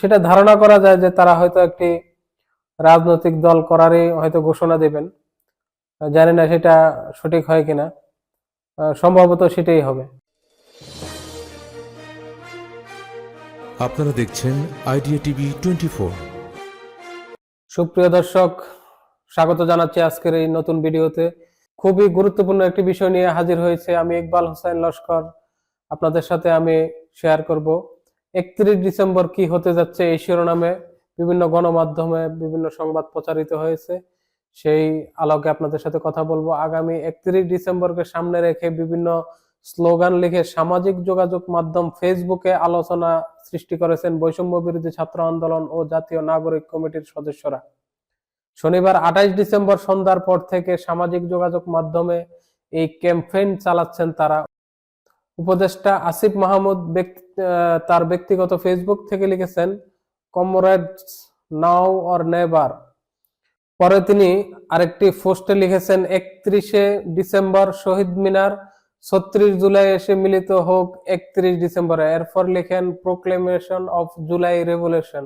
সেটা ধারণা করা যায় যে তারা হয়তো একটি রাজনৈতিক দল করারই হয়তো ঘোষণা দেবেন। জানি না সেটা সঠিক হয় কিনা। সম্ভবত সেটাই হবে। আপনারা দেখছেন আইডিয়া টিভি টোয়েন্টি সুপ্রিয় দর্শক স্বাগত জানাচ্ছি আজকের এই নতুন ভিডিওতে। খুবই গুরুত্বপূর্ণ একটি বিষয় নিয়ে হাজির হয়েছে আমি ইকবাল হোসেন লস্কর। আপনাদের সাথে আমি শেয়ার করব। একত্রিশ ডিসেম্বর কি হতে যাচ্ছে এই শিরোনামে? বিভিন্ন গণমাধ্যমে বিভিন্ন সংবাদ প্রচারিত হয়েছে। সেই আলোকে আপনাদের সাথে কথা বলব। আগামী একত্রিশ ডিসেম্বরকে সামনে রেখে বিভিন্ন স্লোগান লিখে সামাজিক যোগাযোগ মাধ্যম ফেসবুকে আলোচনা সৃষ্টি করেছেন বৈষম্য বিরোধী ছাত্র আন্দোলন ও জাতীয় নাগরিক কমিটির সদস্যরা। শনিবার আঠাইশ ডিসেম্বর সন্ধ্যার পর থেকে সামাজিক যোগাযোগ মাধ্যমে এই ক্যাম্পেইন চালাচ্ছেন তারা। উপদেষ্টা আসিফ মাহমুদ তার ব্যক্তিগত ফেসবুক থেকে লিখেছেন কমরেডস নাও অর নেভার পরে তিনি আরেকটি পোস্টে লিখেছেন, একত্রিশে ডিসেম্বর শহীদ মিনার, ছত্রিশ জুলাই এসে মিলিত হোক একত্রিশ ডিসেম্বরে। এরপর লিখেন প্রোক্লেমেশন অফ জুলাই রেভলিউশন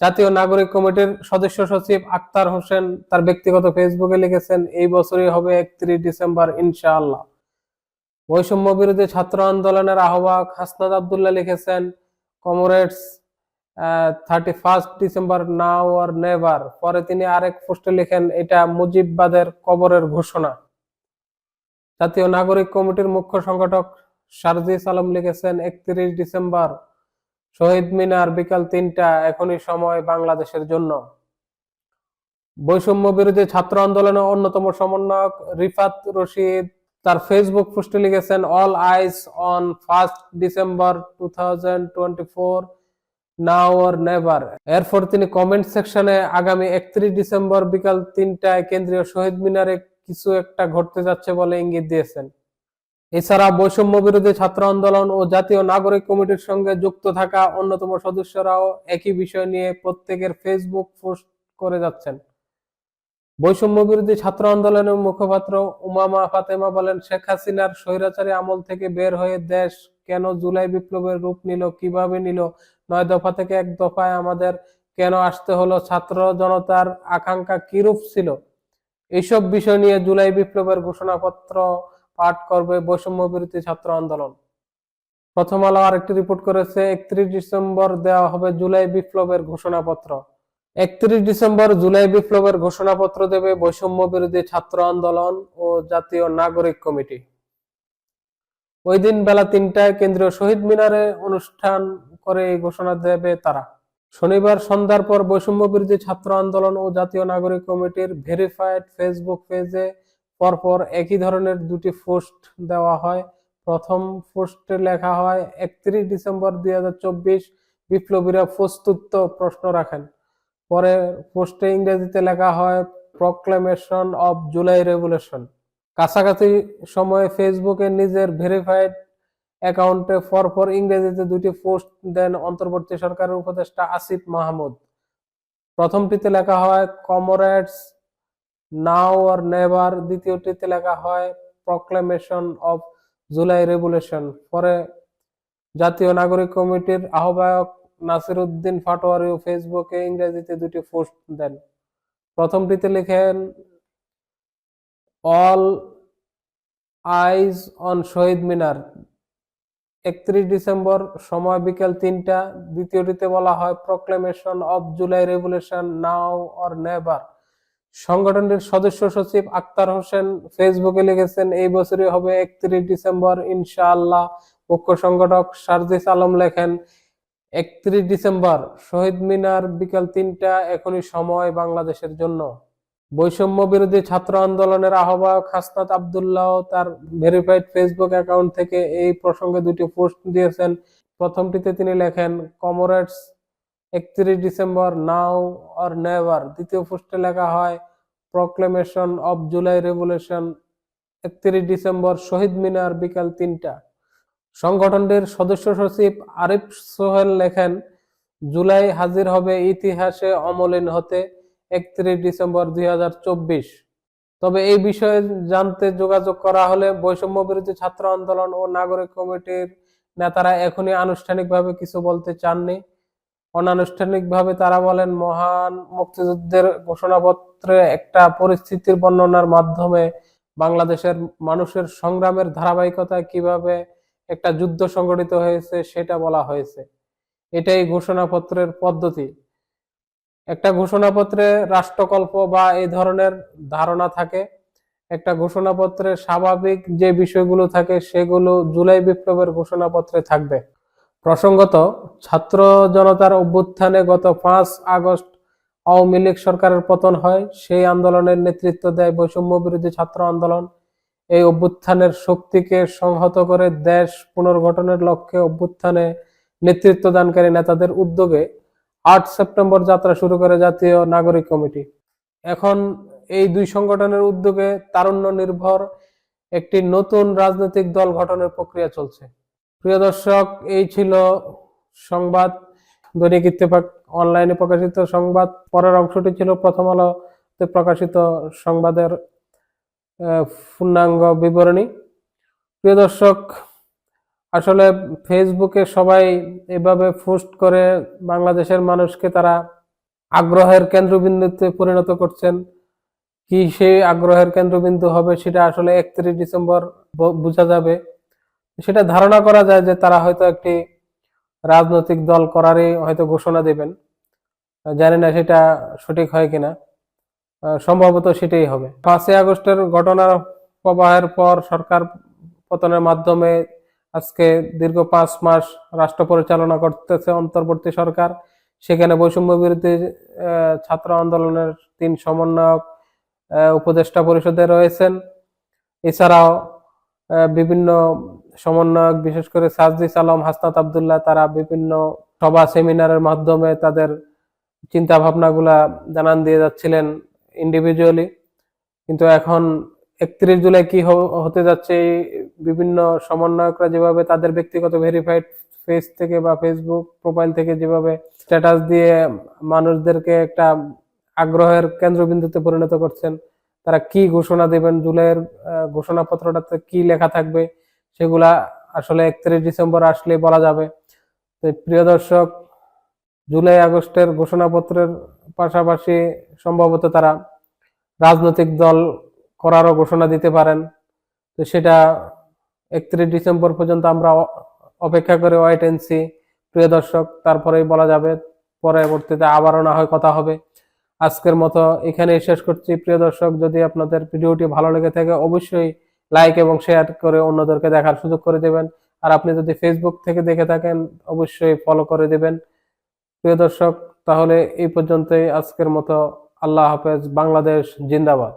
জাতীয় নাগরিক কমিটির সদস্য সচিব আক্তার হোসেন তার ব্যক্তিগত ফেসবুকে লিখেছেন, এই বছরই হবে একত্রিশ ডিসেম্বর, ইনশাআল্লাহ। বৈষম্য বিরোধী ছাত্র আন্দোলনের আহ্বায়ক হাসনাদ আবদুল্লাহ লিখেছেন, comrades thirty first December now or never পরে তিনি আরেক পোস্টে লিখেন, এটা মুজিববাদের কবরের ঘোষণা জাতীয় নাগরিক কমিটির মুখ্য সংগঠক সারজিস আলম লিখেছেন, একত্রিশ ডিসেম্বর, শহীদ মিনার বিকাল তিনটা, এখনই সময় বাংলাদেশের জন্য বৈষম্য বিরোধী ছাত্র আন্দোলনের অন্যতম সমন্বয়ক রিফাত রশিদ তার ফেসবুক পোস্টে লিখেছেন all eyes on first December two thousand twenty four now or never এরপর তিনি কমেন্ট সেকশনে আগামী একত্রিশ ডিসেম্বর বিকাল তিনটায় কেন্দ্রীয় শহীদ মিনারে কিছু একটা ঘটতে যাচ্ছে বলে ইঙ্গিত দিয়েছেন। এছাড়া বৈষম্য বিরোধী ছাত্র আন্দোলন ও জাতীয় নাগরিক কমিটির সঙ্গে যুক্ত থাকা অন্যতম সদস্যরাও একই বিষয় নিয়ে প্রত্যেকের ফেসবুক পোস্ট করে যাচ্ছেন। বৈষম্য বিরোধী ছাত্র আন্দোলনের মুখপাত্র উমামা ফাতেমা বলেন, শেখ হাসিনার স্বৈরাচারী আমল থেকে বের হয়ে দেশ কেন জুলাই বিপ্লবের রূপ নিল, কীভাবে নিল? নয় দফা থেকে এক দফায় আমাদের কেন আসতে হলো? ছাত্র জনতার আকাঙ্ক্ষা কিরূপ ছিল? এইসব বিষয় নিয়ে জুলাই বিপ্লবের ঘোষণাপত্র পাঠ করবে বৈষম্য বিরোধী ছাত্র আন্দোলন। প্রথম আলো আরেকটি রিপোর্ট করেছে, একত্রিশ ডিসেম্বর দেওয়া হবে জুলাই বিপ্লবের ঘোষণাপত্র। একত্রিশ ডিসেম্বর জুলাই বিপ্লবের ঘোষণাপত্র দেবে বৈষম্য বিরোধী ছাত্র আন্দোলন ও জাতীয় নাগরিক কমিটি। ওই দিন বেলা তিনটায় কেন্দ্রীয় শহীদ মিনারে অনুষ্ঠান করে এই ঘোষণা দেবে তারা। শনিবার সন্ধ্যার পর বৈষম্য বিরোধী ছাত্র আন্দোলন ও জাতীয় নাগরিক কমিটির ভেরিফাইড ফেসবুক পেজে পরপর একই ধরনের দুটি পোস্ট দেওয়া হয়। প্রথম পোস্টে লেখা হয়, একত্রিশ ডিসেম্বর দুই হাজার চব্বিশ বিপ্লবীরা প্রস্তুত প্রশ্ন রাখেন। পরে পোস্টে ইংরেজিতে লেখা হয় প্রক্লেমেশন অফ জুলাই রেভুলেশন কাছাকাছি সময়ে ফেসবুকে নিজের ভেরিফাইড অ্যাকাউন্টে পরপর ইংরেজিতে দুটি পোস্ট দেন অন্তর্বর্তী সরকারের উপদেষ্টা আসিফ মাহমুদ। প্রথমটিতে লেখা হয় কমরেডস নাও অর নেভার দ্বিতীয়টিতে লেখা হয় প্রক্লেমেশন অফ জুলাই রেভুলেশন পরে জাতীয় নাগরিক কমিটির আহ্বায়ক নাসির উদ্দিন পাটোয়ারিও ফেসবুকে ইংরেজিতে দুটি পোস্ট দেন। প্রথমটিতে লিখেন, অল আইজ অন শহীদ মিনার। একত্রিশ ডিসেম্বর, সময় বিকেল তিনটা। দ্বিতীয়টিতে বলা হয়, proclamation of July revolution now or never. সংগঠনটির সদস্য সচিব আক্তার হোসেন ফেসবুকে লিখেছেন, এই বছরই হবে একত্রিশ ডিসেম্বর, ইনশাআল্লাহ। মুখ্য সংগঠক সারজিস আলম লেখেন একত্রিশ ডিসেম্বর, শহীদ মিনার বিকাল তিনটা, এখনই সময় বাংলাদেশের জন্য। বৈষম্য বিরোধী ছাত্র আন্দোলনের আহ্বায়ক হাসনাত আবদুল্লাহ তার ভেরিফাইড ফেসবুক অ্যাকাউন্ট থেকে এই প্রসঙ্গে দুটি পোস্ট দিয়েছেন। প্রথমটিতে তিনি লেখেন, কমরেডস, একত্রিশ ডিসেম্বর, নাও অর নেভার। দ্বিতীয় পোস্টে লেখা হয়, প্রক্লেমেশন অফ জুলাই রেভলিউশন একত্রিশ ডিসেম্বর, শহীদ মিনার বিকাল তিনটা। সংগঠনটির সদস্য সচিব আরিফ সোহেল লেখেন, জুলাই হাজির হবে ইতিহাসে অমলিন হতে একত্রিশ ডিসেম্বর দুই হাজার চব্বিশ। তবে এই বিষয়ে জানতে যোগাযোগ করা হলে বৈষম্য বিরোধী ছাত্র আন্দোলন ও নাগরিক কমিটির নেতারা এখনই আনুষ্ঠানিকভাবে কিছু বলতে চাননি। অনানুষ্ঠানিকভাবে তারা বলেন, মহান মুক্তিযুদ্ধের ঘোষণাপত্রে একটা পরিস্থিতির বর্ণনার মাধ্যমে বাংলাদেশের মানুষের সংগ্রামের ধারাবাহিকতা কীভাবে একটা যুদ্ধ সংগঠিত হয়েছে, সেটা বলা হয়েছে। এটাই ঘোষণাপত্রের পদ্ধতি। একটা ঘোষণাপত্রে রাষ্ট্রকল্প বা এই ধরনের ধারণা থাকে। একটা ঘোষণাপত্রে স্বাভাবিক যে বিষয়গুলো থাকে, সেগুলো জুলাই বিপ্লবের ঘোষণাপত্রে থাকবে। প্রসঙ্গত, ছাত্র জনতার অভ্যুত্থানে গত পাঁচ আগস্ট আওয়ামী লীগ সরকারের পতন হয়। সেই আন্দোলনের নেতৃত্ব দেয় বৈষম্য বিরোধী ছাত্র আন্দোলন। এই অভ্যুত্থানের শক্তিকে সংহত করে দেশ পুনর্গঠনের লক্ষ্যে অভ্যুত্থানে নেতৃত্ব দানকারী নেতাদের উদ্যোগে আট সেপ্টেম্বর যাত্রা শুরু করে জাতীয় নাগরিক কমিটি। এখন এই দুই সংগঠনের উদ্যোগে তারুণ্য নির্ভর একটি নতুন রাজনৈতিক দল গঠনের প্রক্রিয়া চলছে। প্রিয় দর্শক, এই ছিল সংবাদ। দৈনিক ইত্তেফাক অনলাইনে প্রকাশিত সংবাদ। পরের অংশটি ছিল প্রথম আলোতে প্রকাশিত সংবাদের পূর্ণাঙ্গ বিবরণী। প্রিয় দর্শক, আসলে ফেসবুকে সবাই এভাবে পোস্ট করে বাংলাদেশের মানুষকে তারা আগ্রহের কেন্দ্রবিন্দুতে পরিণত করছেন। কি সেই আগ্রহের কেন্দ্রবিন্দু হবে সেটা আসলে একত্রিশ ডিসেম্বর বোঝা যাবে। সেটা ধারণা করা যায় যে তারা হয়তো একটি রাজনৈতিক দল করারই হয়তো ঘোষণা দেবেন। জানি না সেটা সঠিক হয় কিনা। সম্ভবত সেটাই হবে। পাঁচই আগস্টের ঘটনার প্রবাহের পর সরকার পতনের মাধ্যমে আজকে দীর্ঘ পাঁচ মাস রাষ্ট্র পরিচালনা করতেছে অন্তর্বর্তী সরকার। সেখানে বৈষম্য বিরোধী ছাত্র আন্দোলনের তিন সমন্বয়ক উপদেষ্টা পরিষদে রয়েছেন। এছাড়াও বিভিন্ন সমন্বয়ক, বিশেষ করে সাজদিস আলম হাসনাত আবদুল্লাহ, তারা বিভিন্ন সভা, সেমিনারের মাধ্যমে তাদের চিন্তা ভাবনাগুলা জানান দিয়ে যাচ্ছিলেন। ইন্ডিভিজুয়ালি কিন্তু এখন একত্রিশ জুলাই কি হতে যাচ্ছে, বিভিন্ন সমন্বয়করা যেভাবে তাদের ব্যক্তিগত ভেরিফাইড ফেস থেকে বা ফেসবুক প্রোফাইল থেকে যেভাবে স্ট্যাটাস দিয়ে মানুষদেরকে একটা আগ্রহের কেন্দ্রবিন্দুতে পরিণত করছেন, তারা কি ঘোষণা দেবেন, জুলাইয়ের ঘোষণাপত্রটাতে কি লেখা থাকবে, সেগুলা আসলে একত্রিশ ডিসেম্বর আসলে বলা যাবে। প্রিয় দর্শক জুলাই আগস্টের ঘোষণাপত্রের পাশাপাশি সম্ভবত তারা রাজনৈতিক দল করারও ঘোষণা দিতে পারেন। তো সেটা একত্রিশ ডিসেম্বর পর্যন্ত আমরা অপেক্ষা করে ওয়াইট এন্ড সি প্রিয় দর্শক, তারপরেই বলা যাবে পরবর্তীতে আবারও না হয় কথা হবে। আজকের মতো এখানেই শেষ করছি। প্রিয় দর্শক, যদি আপনাদের ভিডিওটি ভালো লেগে থাকে, অবশ্যই লাইক এবং শেয়ার করে অন্যদেরকে দেখার সুযোগ করে দেবেন। আর আপনি যদি ফেসবুক থেকে দেখে থাকেন, অবশ্যই ফলো করে দেবেন। প্রিয় দর্শক তাহলে এই পর্যন্তই আজকের মতো। আল্লাহ হাফেজ বাংলাদেশ জিন্দাবাদ।